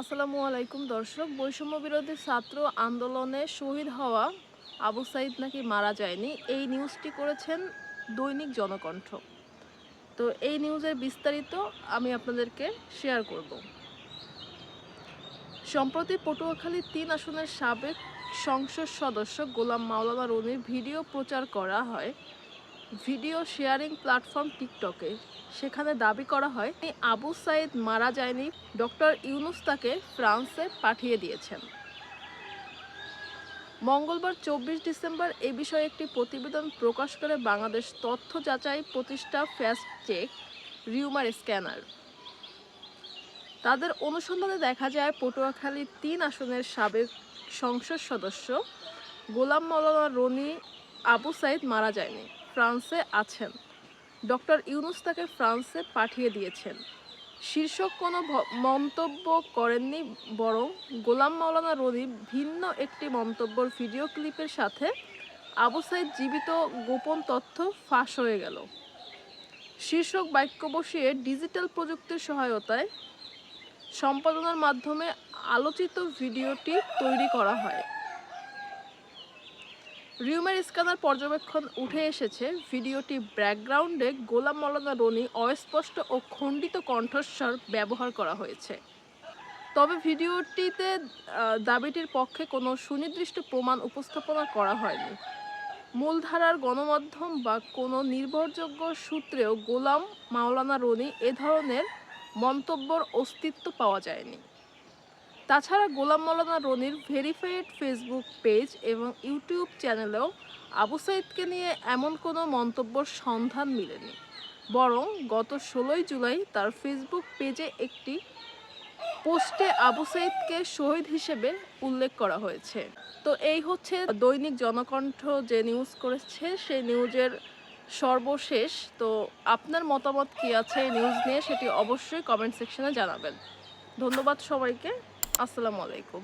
আসসালামু আলাইকুম, দর্শক। বৈষম্য বিরোধী ছাত্র আন্দোলনে শহীদ হওয়া আবু সাইদ নাকি মারা যায়নি? এই নিউজটি করেছেন দৈনিক জনকণ্ঠ। তো এই নিউজের বিস্তারিত আমি আপনাদেরকে শেয়ার করব। সম্প্রতি পটুয়াখালী তিন আসনের সাবেক সংসদ সদস্য গোলাম মাওলানা রনির ভিডিও প্রচার করা হয়। ভিডিও শেয়ারিং প্ল্যাটফর্ম টিকটকে। সেখানে দাবি করা হয় আবু সাইদ মারা যায়নি, ডক্টর ইউনুস তাকে ফ্রান্সে পাঠিয়ে দিয়েছেন। মঙ্গলবার চব্বিশ ডিসেম্বর এ বিষয়ে একটি প্রতিবেদন প্রকাশ করে বাংলাদেশ তথ্য যাচাই প্রতিষ্ঠা ফ্যাস্ট চেক, রিউমার স্ক্যানার। তাদের অনুসন্ধানে দেখা যায়, পটুয়াখালী তিন আসনের সাবেক সংসদ সদস্য গোলাম মৌলানা রনি আবু সাইদ মারা যায়নি। ফ্রান্সে আছেন। ডক্টর ইউনুস তাকে ফ্রান্সে পাঠিয়ে দিয়েছেন। শীর্ষক কোনো মন্তব্য করেননি, বরং গোলাম মাওলানা রনি ভিন্ন একটি মন্তব্যর ভিডিও ক্লিপের সাথে আবু সাইদ জীবিত গোপন তথ্য ফাঁস হয়ে গেল। শীর্ষক বাক্য বসিয়ে ডিজিটাল প্রযুক্তির সহায়তায় সম্পাদনার মাধ্যমে আলোচিত ভিডিওটি তৈরি করা হয়। রিউমের স্ক্যানার পর্যবেক্ষণ উঠে এসেছে। ভিডিওটি ব্যাকগ্রাউন্ডে গোলাম মৌলানা রনি অস্পষ্ট ও খণ্ডিত কণ্ঠস্বর ব্যবহার করা হয়েছে। তবে ভিডিওটিতে দাবিটির পক্ষে কোনো সুনির্দিষ্ট প্রমাণ উপস্থাপনা করা হয়নি। মূলধারার গণমাধ্যম বা কোনো নির্ভরযোগ্য সূত্রেও গোলাম মাওলানা রনি এ ধরনের মন্তব্যর অস্তিত্ব পাওয়া যায়নি। তাছাড়া গোলাম মৌলানা রনির ভেরিফাইড ফেসবুক পেজ এবং ইউটিউব চ্যানেলেও আবু সাইদকে নিয়ে এমন কোনো মন্তব্যর সন্ধান মিলেনি, বরং গত ষোলোই জুলাই তার ফেসবুক পেজে একটি পোস্টে আবু সাইদকে শহীদ হিসেবে উল্লেখ করা হয়েছে। তো এই হচ্ছে দৈনিক জনকণ্ঠ যে নিউজ করেছে, সেই নিউজের সর্বশেষ। তো আপনার মতামত কি আছে এই নিউজ নিয়ে, সেটি অবশ্যই কমেন্ট সেকশনে জানাবেন। ধন্যবাদ সবাইকে। আসসালামু আলাইকুম।